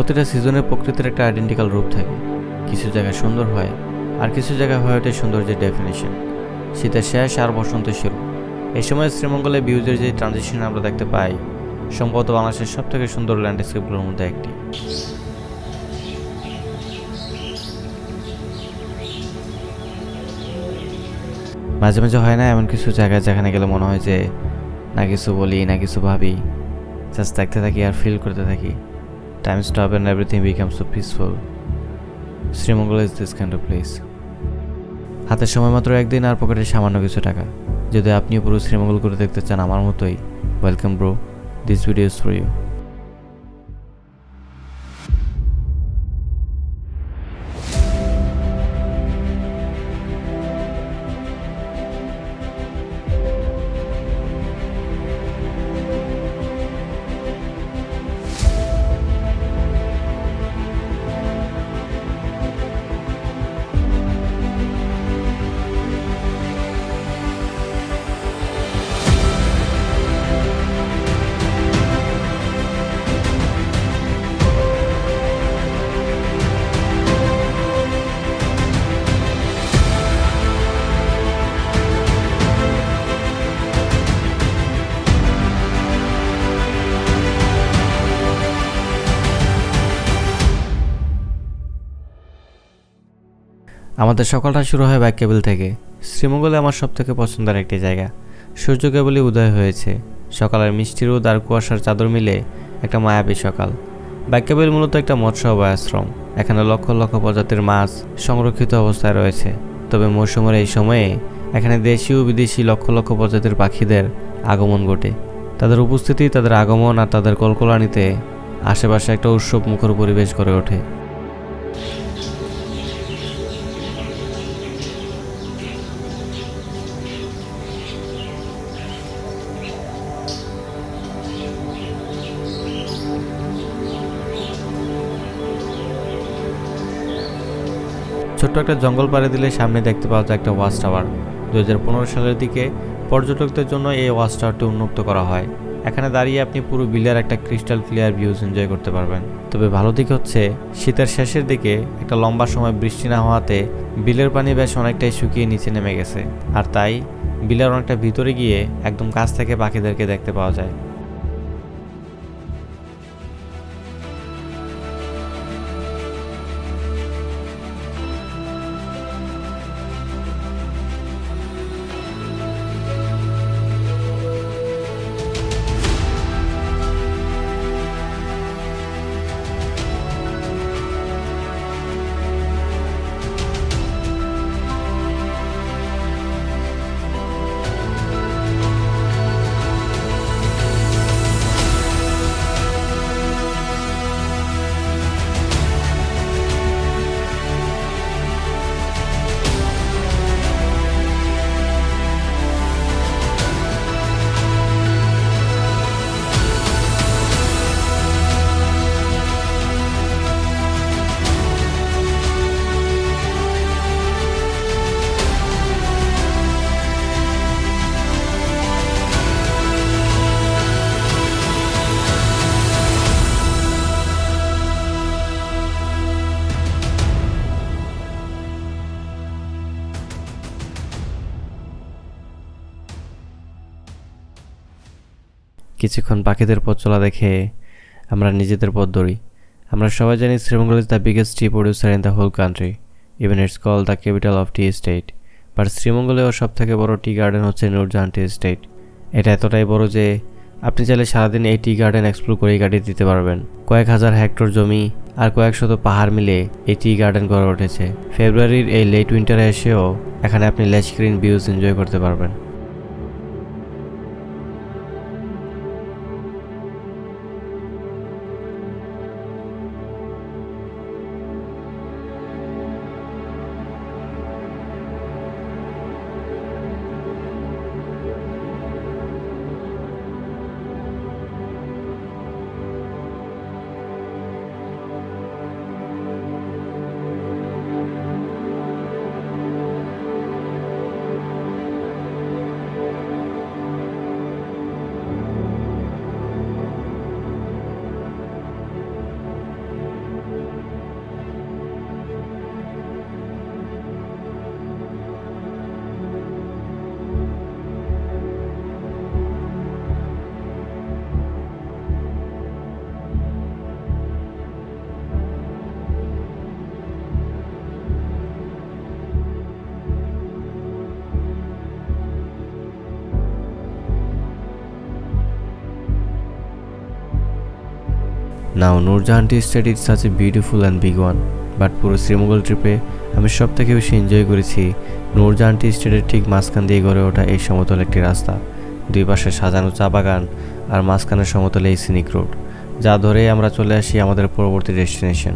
প্রতিটা সিজনের প্রকৃতির একটা আইডেন্টিক্যাল রূপ থাকে। কিছু জায়গায় সুন্দর হয়, আর কিছু জায়গায় হয়ে ওঠে সৌন্দর্যের ডেফিনেশন শীতের শেষ আর বসন্তের শুরু। এই সময় শ্রীমঙ্গলে ভিউজের যে ট্রানজিশন আমরা দেখতে পাই, সম্ভবত বাংলাদেশের সব থেকে সুন্দর ল্যান্ডস্কেপগুলোর মধ্যে একটি। মাঝে মাঝে হয় না এমন কিছু জায়গায় যেখানে গেলে মনে হয় যে, না কিছু বলি, না কিছু ভাবি জাস্ট দেখতে থাকি আর ফিল করতে থাকি। Time stops and everything becomes so peaceful Sreemangal is this kind of place হাতে সময় মাত্র একদিন আর পকেটে সামান্য কিছু টাকা। যদি আপনিও পুরো শ্রীমঙ্গল করে দেখতে চান, আমার মতোই welcome bro this video is for you আমাদের সকালটা শুরু হয় কেবল থেকে। শ্রীমঙ্গলে আমার সব থেকে পছন্দের একটি জায়গা। সূর্য কেবলই উদয় হয়েছে। সকালের মিষ্টি রোদ আর কুয়াশার চাদর মিলে একটা মায়াবী সকাল। বাইক মূলত একটা মৎস্য অভয়াশ্রম এখানে লক্ষ লক্ষ প্রজাতির মাছ সংরক্ষিত অবস্থায় রয়েছে। তবে মৌসুমের এই সময়ে এখানে দেশি ও বিদেশি লক্ষ লক্ষ প্রজাতির পাখিদের আগমন ঘটে। তাদের উপস্থিতি, তাদের আগমন আর তাদের কলকলানিতে আশেপাশে একটা উৎসব মুখর পরিবেশ গড়ে ওঠে। একটা জঙ্গল পাড়ে দিলে সামনে দেখতে পাওয়া যায় একটা ওয়াচ টাওয়ার। দুহাজার পনেরো সালের দিকে পর্যটকদের জন্য এই ওয়াচ টাওয়ারটি উন্মুক্ত করা হয়। এখানে দাঁড়িয়ে আপনি পুরো বিলের একটা ক্রিস্টাল ক্লিয়ার ভিউজ এনজয় করতে পারবেন। তবে ভালো দিক হচ্ছে, শীতের শেষের দিকে একটা লম্বা সময় বৃষ্টি না হওয়াতে বিলের পানি বেশ অনেকটাই শুকিয়ে নিচে নেমে গেছে। আর তাই বিলের অনেকটা ভিতরে গিয়ে একদম কাছ থেকে পাখিদেরকে দেখতে পাওয়া যায়। কিছুক্ষণ পাখিদের পথ চলা দেখে আমরা নিজেদের পথ ধরি। আমরা সবাই জানি Sreemangal is the biggest tea producer in the whole country even it's call the capital of tea state but শ্রীমঙ্গলেও সব থেকে বড় টি গার্ডেন হচ্ছে নূরজাহান টি স্টেট এটা এতটাই বড় যে আপনি চাইলে সারাদিন এই টি গার্ডেন এক্সপ্লোর করেই কাটিয়ে দিতে পারবেন। কয়েক হাজার হেক্টর জমি আর কয়েক শত পাহাড় মিলে এই টি গার্ডেন গড়ে উঠেছে। ফেব্রুয়ারির এই লেট উইন্টারে এসেও এখানে আপনি লেস গ্রিন ভিউজ এনজয় করতে পারবেন। Now Nurjahan tea state is such a beautiful and big one but পুরো শ্রীমঙ্গল ট্রিপে আমি সব থেকে বেশি এনজয় করেছি নূরজাহান টি স্টেটের ঠিক মাঝখান দিয়ে গড়ে ওঠা এই সমতল একটি রাস্তা। দুই পাশে সাজানো চা বাগান আর মাঝখানের সমতলে এই সিনিক রোড যা ধরে আমরা চলে আসি আমাদের পরবর্তী destination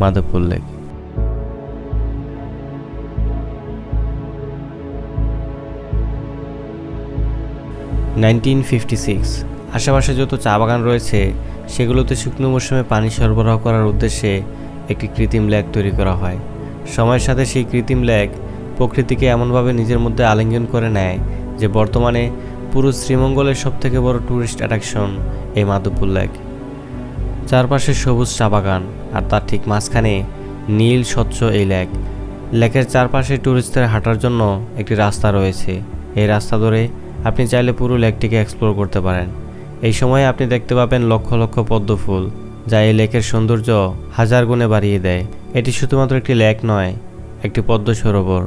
Madhabpur lake nineteen fifty six আশেপাশে যত চা বাগান রয়েছে সেগুলোতে শুকনো মৌসুমে পানি সরবরাহ করার উদ্দেশ্যে একটি কৃত্রিম লেক তৈরি করা হয়। সময়ের সাথে সেই কৃত্রিম লেক প্রকৃতিকে এমনভাবে নিজের মধ্যে আলিঙ্গন করে নেয় যে বর্তমানে পুরো শ্রীমঙ্গলের সবথেকে বড় ট্যুরিস্ট অ্যাট্রাকশন এই মাধবপুর লেক। চারপাশে সবুজ চা বাগান আর তার ঠিক মাঝখানে নীল, স্বচ্ছ এই লেক। লেকের চারপাশে ট্যুরিস্টদের হাঁটার জন্য একটি রাস্তা রয়েছে। এই রাস্তা ধরে আপনি চাইলে পুরো লেকটিকে এক্সপ্লোর করতে পারেন। এই সময়ে আপনি দেখতে পাবেন লক্ষ লক্ষ পদ্ম ফুল, যা এই লেকের সৌন্দর্য হাজার গুণে বাড়িয়ে দেয়। এটি শুধুমাত্র একটি লেক নয়, একটি পদ্ম সরোবর।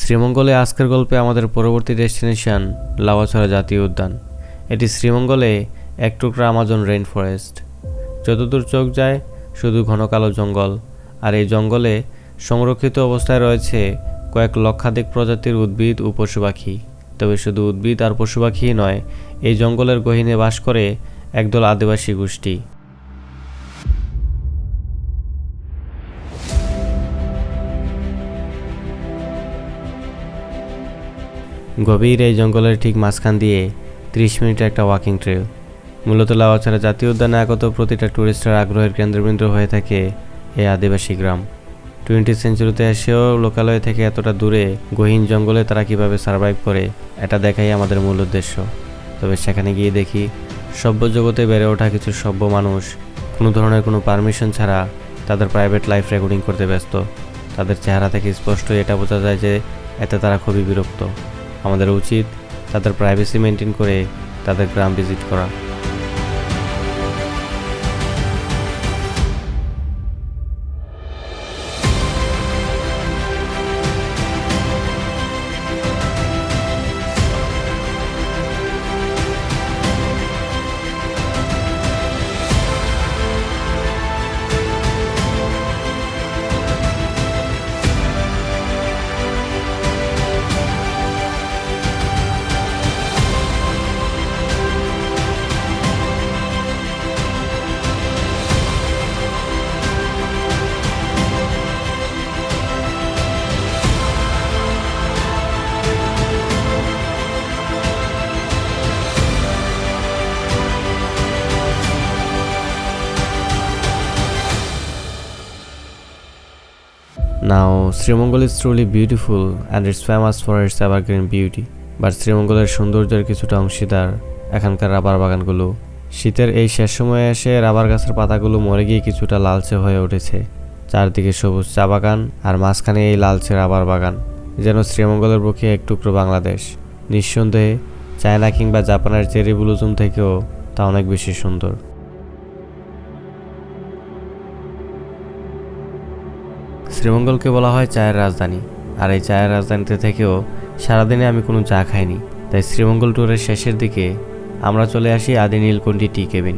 শ্রীমঙ্গলে আজকের গল্পে আমাদের পরবর্তী ডেস্টিনেশন লাওয়াছড়া জাতীয় উদ্যান। এটি শ্রীমঙ্গলে এক টুকরা আমাজন রেইন ফরেস্ট যতদূর চোখ যায়, শুধু ঘন কালো জঙ্গল, আর এই জঙ্গলে সংরক্ষিত অবস্থায় রয়েছে কয়েক লক্ষাধিক প্রজাতির উদ্ভিদ ও পশু পাখি তবে শুধু উদ্ভিদ আর পশু পাখিই নয়, এই জঙ্গলের গহীনে বাস করে একদল আদিবাসী গোষ্ঠী। গভীর এই জঙ্গলের ঠিক মাঝখান দিয়ে ত্রিশ মিনিটের একটা ওয়াকিং ট্রেল মূলত লাওয়াছড়া জাতীয় উদ্যানে আগত প্রতিটা ট্যুরিস্টের আগ্রহের কেন্দ্রবিন্দু হয়ে থাকে এই আদিবাসী গ্রাম। টোয়েন্টি সেঞ্চুরিতে এসেও লোকালয় থেকে এতটা দূরে, গহীন জঙ্গলে তারা কীভাবে সার্ভাইভ করে, এটা দেখাই আমাদের মূল উদ্দেশ্য। তবে সেখানে গিয়ে দেখি, সভ্য জগতে বেড়ে ওঠা কিছু সভ্য মানুষ, কোনো ধরনের কোনো পারমিশন ছাড়া তাদের প্রাইভেট লাইফ রেকর্ডিং করতে ব্যস্ত। তাদের চেহারা থেকে স্পষ্টই এটা বোঝা যায় যে, এতে তারা খুবই বিরক্ত। আমাদের উচিত তাদের প্রাইভেসি মেনটেন করে তাদের গ্রাম ভিজিট করা। Now, Srimangol is truly beautiful and it's famous for its evergreen beauty. But শ্রীমঙ্গলের সৌন্দর্যের কিছুটা অংশীদার এখানকার রাবার বাগানগুলো। শীতের এই শেষ সময়ে এসে রাবার গাছের পাতাগুলো মরে গিয়ে কিছুটা লালচে হয়ে উঠেছে। চারদিকে সবুজ চা বাগান আর মাঝখানে এই লালচে রাবার বাগান। যেন শ্রীমঙ্গলের পক্ষে এক টুকরো বাংলাদেশ। নিঃসন্দেহে চায়না কিংবা জাপানের চেরি ব্লুজুম থেকেও তা অনেক বেশি সুন্দর। শ্রীমঙ্গলকে বলা হয় চায়ের রাজধানী। আর এই চায়ের রাজধানীতে থেকেও সারাদিনে আমি কোনো চা খাইনি। তাই শ্রীমঙ্গল ট্যুরের শেষের দিকে আমরা চলে আসি আদি নীলকণ্ঠী টি কেবিন।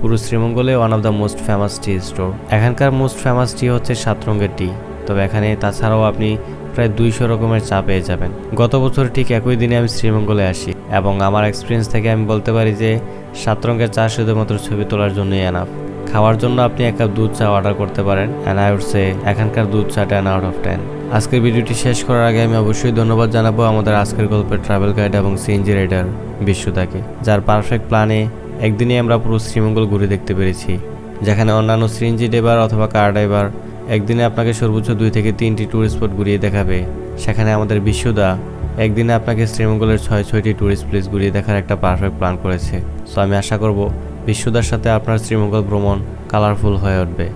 পুরো শ্রীমঙ্গলে one of the most famous tea store এখানকার মোস্ট ফেমাস টি হচ্ছে সাত রঙের টি তবে এখানে তাছাড়াও আপনি প্রায় দুইশো রকমের চা পেয়ে যাবেন। গত বছর ঠিক একই দিনে আমি শ্রীমঙ্গলে আসি এবং আমার এক্সপিরিয়েন্স থেকে আমি বলতে পারি যে সাত রঙের চা শুধুমাত্র ছবি তোলার জন্যই এনাফ খাওয়ার জন্য আপনি এক কাপ দুধ চা অর্ডার করতে পারেন অ্যান্ড আই উড সে এখানকার দুধ চা টেন আউট অফ টেন আজকের ভিডিওটি শেষ করার আগে আমি অবশ্যই ধন্যবাদ জানাব আমাদের আজকের গল্পের ট্রাভেল গাইড এবং সিএনজি রাইডার বিশ্বদাকে, যার পারফেক্ট প্ল্যানে একদিনে আমরা পুরো শ্রীমঙ্গল ঘুরে দেখতে পেরেছি, যেখানে অন্যান্য সিএনজি ড্রাইভার অথবা কার ড্রাইভার একদিনে আপনাকে সর্বোচ্চ দুই থেকে তিনটি ট্যুরিস্ট স্পট ঘুরিয়ে দেখাবে। সেখানে আমাদের বিশ্বদা একদিনে আপনাকে শ্রীমঙ্গলের ছয়, ছয়টি ট্যুরিস্ট প্লেস ঘুরিয়ে দেখার একটা পারফেক্ট প্ল্যান করেছে। সো আমি আশা করব বিশ্বদার সাথে আপনার শ্রীমঙ্গল ভ্রমণ কালারফুল হয়ে উঠবে।